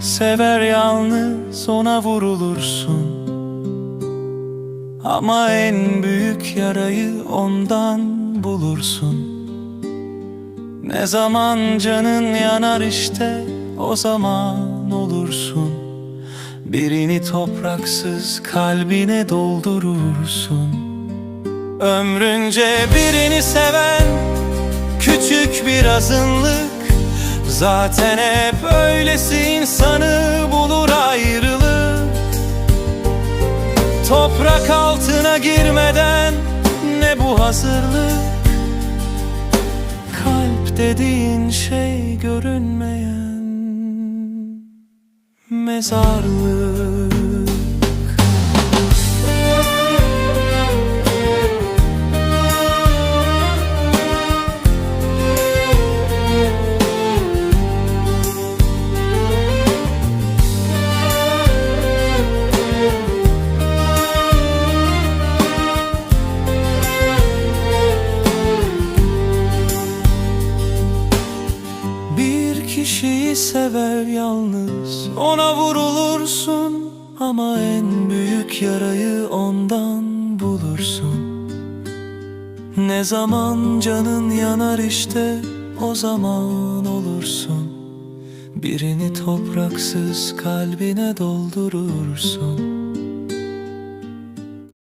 sever yalnız ona vurulursun. Ama en büyük yarayı ondan bulursun. Ne zaman canın yanar işte o zaman olursun. Birini topraksız kalbine doldurursun. Ömrünce birini seven küçük bir azınlık Zaten hep öylesi insanı bulur ayrılık. Toprak altına girmeden ne bu hazırlık? Kalp dediğin şey görünmeyen mezarlık kişiyi sever yalnız. Ona vurulursun Ama en büyük yarayı ondan bulursun. Ne zaman canın yanar işte O zaman olursun. Birini topraksız kalbine doldurursun